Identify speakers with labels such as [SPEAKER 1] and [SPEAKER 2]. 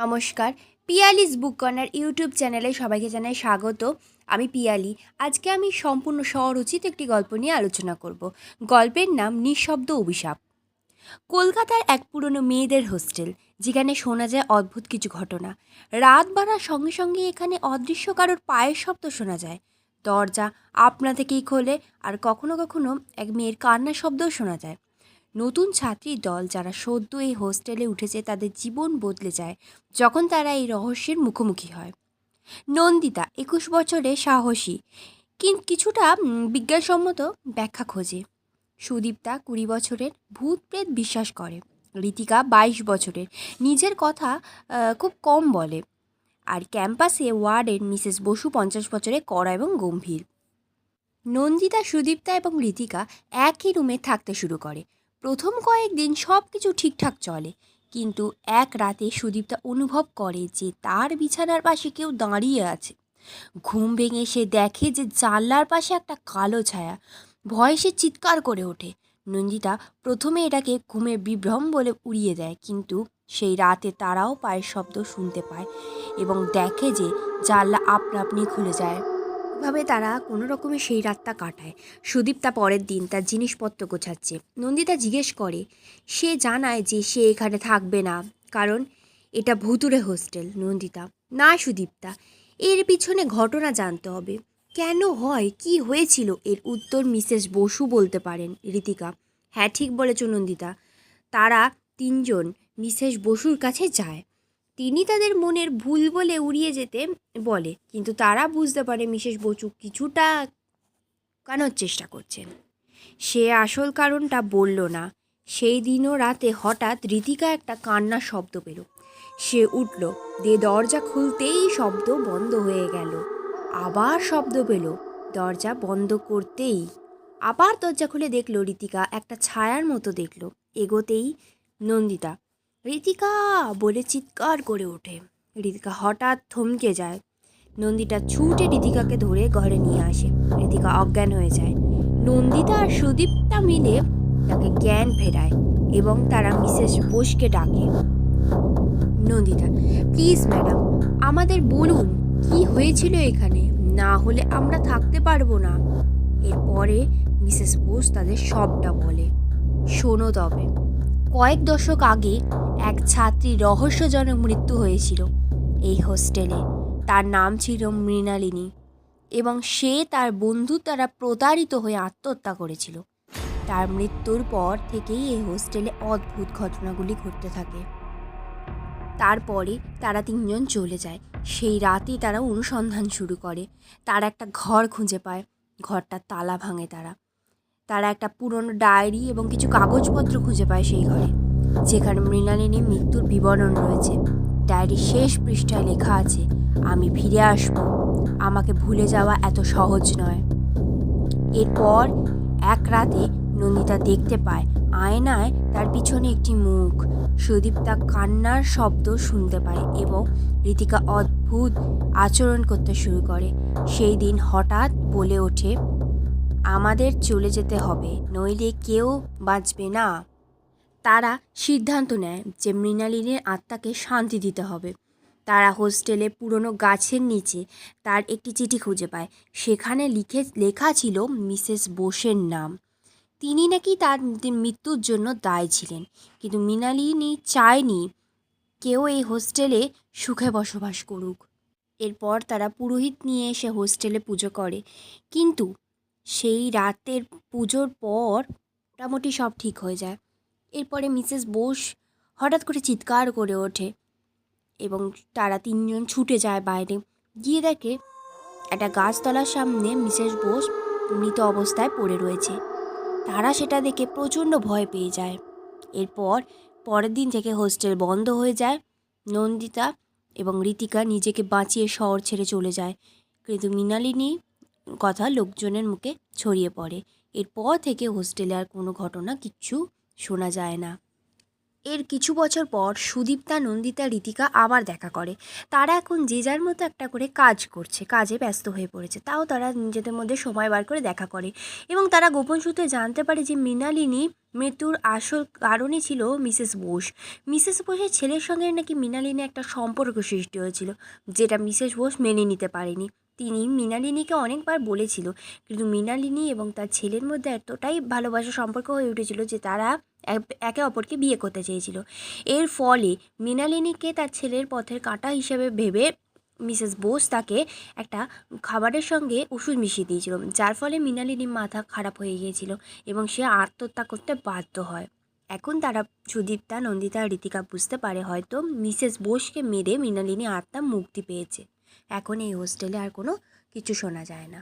[SPEAKER 1] নমস্কার। পিয়ালিস বুক corner YouTube চ্যানেলে সবাইকে জানাই স্বাগত। আমি পিয়ালি। আজকে আমি সম্পূর্ণ স্বরচিত একটি গল্প নিয়ে আলোচনা করব। গল্পের নাম নিঃশব্দ অভিশাপ। কলকাতার এক পুরনো মেয়েদের হোস্টেল, যেখানে শোনা যায় অদ্ভুত কিছু ঘটনা। রাত বাড়ার সঙ্গে সঙ্গে এখানে অদৃশ্য কারোর পায়ের শব্দ শোনা যায়। দরজা আপনা থেকেই খোলে আর কখনো কখনো এক মেয়ের কান্নার শব্দও শোনা যায়। নতুন ছাত্রী দল যারা সদ্য এই হোস্টেলে উঠেছে, তাদের জীবন বদলে যায় যখন তারা এই রহস্যের মুখোমুখি হয়। নন্দিতা, একুশ বছরে সাহসী কিন্তু কিছুটা বিজ্ঞানসম্মত ব্যাখ্যা খোঁজে। সুদীপ্তা কুড়ি বছরের ভূত প্রেত বিশ্বাস করে। ঋতিকা বাইশ বছরের, নিজের কথা খুব কম বলে। আর ক্যাম্পাসে ওয়ার্ডের মিসেস বসু পঞ্চাশ বছরে কড়া এবং গম্ভীর। নন্দিতা, সুদীপ্তা এবং ঋতিকা একই রুমে থাকতে শুরু করে। প্রথম কয়েকদিন সব কিছু ঠিকঠাক চলে, কিন্তু এক রাতে সুদীপ্তা অনুভব করে যে তার বিছানার পাশে কেউ দাঁড়িয়ে আছে। ঘুম ভেঙে সে দেখে যে জানলার পাশে একটা কালো ছায়া। ভয়ে সে চিৎকার করে ওঠে। নন্দিতা প্রথমে এটাকে ঘুমের বিভ্রম বলে উড়িয়ে দেয়, কিন্তু সেই রাতে তারাও পায়ের শব্দ শুনতে পায় এবং দেখে যে জানলা আপনা আপনি খুলে যায়। এভাবে তারা কোনো রকমে সেই রাতটা কাটায়। সুদীপ্তা পরের দিন তার জিনিসপত্র গোছাচ্ছে। নন্দিতা জিজ্ঞেস করে, সে জানায় যে সে এখানে থাকবে না, কারণ এটা ভুতুরে হোস্টেল। নন্দিতা, না সুদীপ্তা, এর পিছনে ঘটনা জানতে হবে। কেন হয়? কি হয়েছিল? এর উত্তর মিসেস বসু বলতে পারেন ঋতিকা হ্যাঁ ঠিক বলেছ নন্দিতা। তারা তিনজন মিসেস বসুর কাছে যায়। তিনি তাদের মনের ভুল বলে উড়িয়ে যেতে বলে, কিন্তু তারা বুঝতে পারে মিসেস বচু কিছুটা কানোর চেষ্টা করছেন। সে আসল কারণটা বলল না। সেই দিনও রাতে হঠাৎ ঋতিকা একটা কান্নার শব্দ পেল। সে উঠল, দিয়ে দরজা খুলতেই শব্দ বন্ধ হয়ে গেল। আবার শব্দ পেল, দরজা বন্ধ করতেই। আবার দরজা খুলে দেখল ঋতিকা একটা ছায়ার মতো দেখল। এগোতেই নন্দিতা ঋতিকা বলে চিৎকার করে ওঠে। ঋতিকা হঠাৎ থমকে যায়। নন্দিতা ছুটে ঋতিকাকে ধরে ঘরে নিয়ে আসে। ঋতিকা অজ্ঞান হয়ে যায়। নন্দিতা আর সুদীপ্তা মিলে তাকে জ্ঞান ফেরায় এবং তারা মিসেস বোসকে ডাকে। নন্দিতা, প্লিজ ম্যাডাম, আমাদের বলুন, কি হয়েছিল এখানে? না হলে আমরা থাকতে পারব না। এরপরে মিসেস বোস তাদের সবটা বলে। শোনো তবে। কয়েক দশক আগে এক ছাত্রীর রহস্যজনক মৃত্যু হয়েছিল এই হোস্টেলে। তার নাম ছিল মৃণালিনী এবং সে তার বন্ধু দ্বারা প্রতারিত হয়ে আত্মহত্যা করেছিল। তার মৃত্যুর পর থেকেই এই হোস্টেলে অদ্ভুত ঘটনাগুলি ঘটতে থাকে। তারপরে তারা তিনজন চলে যায়। সেই রাতেই তারা অনুসন্ধান শুরু করে। তারা একটা ঘর খুঁজে পায়। ঘরটার তালা ভাঙে তারা। তারা একটা পুরনো ডায়েরি এবং কিছু কাগজপত্র খুঁজে পায় সেই ঘরে, যেখানে মৃণালিনীর মৃত্যুর বিবরণ রয়েছে। ডায়েরির শেষ পৃষ্ঠায় লেখা আছে, আমি ফিরে আসব। আমাকে ভুলে যাওয়া এত সহজ নয়। এরপর এক রাতে নন্দিতা দেখতে পায়, আয়নায় তার পিছনে একটি মুখ। সুদীপ্তা কান্নার শব্দ শুনতে পায় এবং ঋতিকা অদ্ভুত আচরণ করতে শুরু করে। সেই দিন হঠাৎ বলে ওঠে আমাদের চলে যেতে হবে, নইলে কেউ বাঁচবে না। তারা সিদ্ধান্ত নেয় যে মৃণালিনীর আত্মাকে শান্তি দিতে হবে। তারা হোস্টেলে পুরনো গাছের নিচে তার একটি চিঠি খুঁজে পায়। সেখানে লিখে, লেখা ছিল মিসেস বোসের নাম। তিনি নাকি তার মৃত্যুর জন্য দায় ছিলেন, কিন্তু মৃণালিনী চায়নি কেউ এই হোস্টেলে সুখে বসবাস করুক। এরপর তারা পুরোহিত নিয়ে এসে হোস্টেলে পুজো করে। কিন্তু সেই রাতের পুজোর পর মোটামুটি সব ঠিক হয়ে যায়। এরপরে মিসেস বোস হঠাৎ করে চিৎকার করে ওঠে এবং তারা তিনজন ছুটে যায় বাইরে। গিয়ে দেখে একটা গাছতলার সামনে মিসেস বোস মৃত অবস্থায় পড়ে রয়েছে। তারা সেটা দেখে প্রচণ্ড ভয় পেয়ে যায়। এরপর পরের দিন থেকে হোস্টেল বন্ধ হয়ে যায়। নন্দিতা এবং ঋতিকা নিজেকে বাঁচিয়ে শহর ছেড়ে চলে যায়। কিন্তু মৃণালিনী কথা লোকজনের মুখে ছড়িয়ে পড়ে। এরপর থেকে হোস্টেলে আর কোনো ঘটনা কিচ্ছু শোনা যায় না। এর কিছু বছর পর সুদীপ্তা, নন্দিতা, রীতিকা আবার দেখা করে। তারা এখন যে যার মতো একটা করে কাজ করছে, কাজে ব্যস্ত হয়ে পড়েছে। তাও তারা নিজেদের মধ্যে সময় বার করে দেখা করে। এবং তারা গোপন সূত্রে জানতে পারে যে মৃণালিনী মৃত্যুর আসল কারণই ছিল মিসেস বোস। মিসেস বোসের ছেলের সঙ্গে নাকি মৃণালিনী একটা সম্পর্ক সৃষ্টি হয়েছিল, যেটা মিসেস বোস মেনে নিতে পারেনি। তিনি মৃণালিনীকে অনেকবার বলেছিল, কিন্তু মৃণালিনী এবং তার ছেলের মধ্যে এতটাই ভালোবাসার সম্পর্ক হয়ে উঠেছিল যে তারা একে অপরকে বিয়ে করতে চেয়েছিল। এর ফলে মৃণালিনীকে তার ছেলের পথের কাঁটা হিসেবে ভেবে মিসেস বোস তাকে একটা খাবারের সঙ্গে ওষুধ মিশিয়ে দিয়েছিল, যার ফলে মৃণালিনীর মাথা খারাপ হয়ে গিয়েছিল এবং সে আত্মহত্যা করতে বাধ্য হয়। এখন তারা সুদীপ্তা, নন্দিতা, রীতিকা বুঝতে পারে হয়তো মিসেস বোসকে মেরে মৃণালিনী আত্মা মুক্তি পেয়েছে। এখন এই হোস্টেলে আর কোনো কিছু শোনা যায় না।